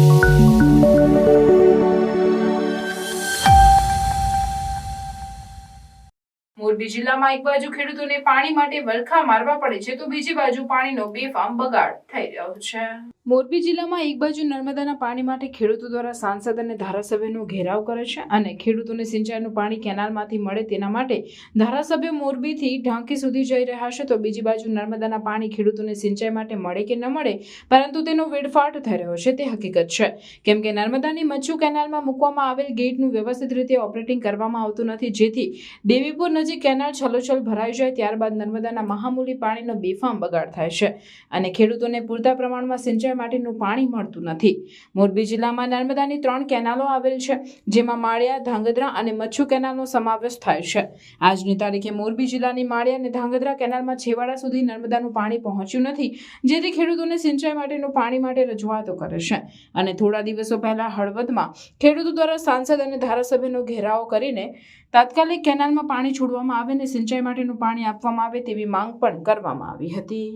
Thank you. Morbi જિલ્લામાં એક બાજુ ખેડૂતોને પાણી માટે વલખા મારવા પડે છે, તો બીજી બાજુ પાણીનો બેફામ બગાડ થઈ રહ્યો છે. મોરબી જિલ્લામાં એક બાજુ નર્મદાના પાણી માટે ખેડૂતો દ્વારા સાંસદ અને ધારાસભ્યનો ઘેરાવ કરે છે અને ખેડૂતોને સિંચાઈનું પાણી કેનાલમાંથી મળે તેના માટે ધારાસભ્ય મોરબીથી ઢાંકી સુધી જઈ રહ્યા છે, તો બીજી બાજુ નર્મદાના પાણી ખેડૂતોને સિંચાઈ માટે મળે કે ન મળે, પરંતુ તેનો વેડફાટ થઈ રહ્યો છે, તે હકીકત છે. કેમ કે નર્મદાની મચ્છુ કેનાલમાં મૂકવામાં આવેલ ગેટનું વ્યવસ્થિત રીતે ઓપરેટિંગ કરવામાં આવતું નથી, જેથી દેવીપુર નજીક કેનાલ છલોછલ ભરાઈ જાય ત્યારબાદ નર્મદાના મહામૂલી પાણીનો બેફામ બગાડ થાય છે અને ખેડૂતોને પૂરતા પ્રમાણમાં સિંચાઈ માટેનું પાણી મળતું નથી. મોરબી જિલ્લામાં નર્મદાની ત્રણ કેનાલો આવેલ છે, જેમાં માળિયા, ધાંગધ્રા અને મચ્છુ કેનાલનો સમાવેશ થાય છે. આજની તારીખે મોરબી જિલ્લાની માળિયા અને ધાંગધ્રા કેનાલમાં છેવાડા સુધી નર્મદાનું પાણી પહોંચ્યું નથી, જેથી ખેડૂતોને સિંચાઈ માટેનું પાણી માટે રજૂઆતો કરે છે. અને થોડા દિવસો પહેલા હળવદમાં ખેડૂતો દ્વારા સાંસદ અને ધારાસભ્યનો ઘેરાવો કરીને તાત્કાલિક કેનાલમાં પાણી છોડવામાં આવે અને સિંચાઈ માટેનું પાણી આપવામાં આવે તેવી માંગ પણ કરવામાં આવી હતી.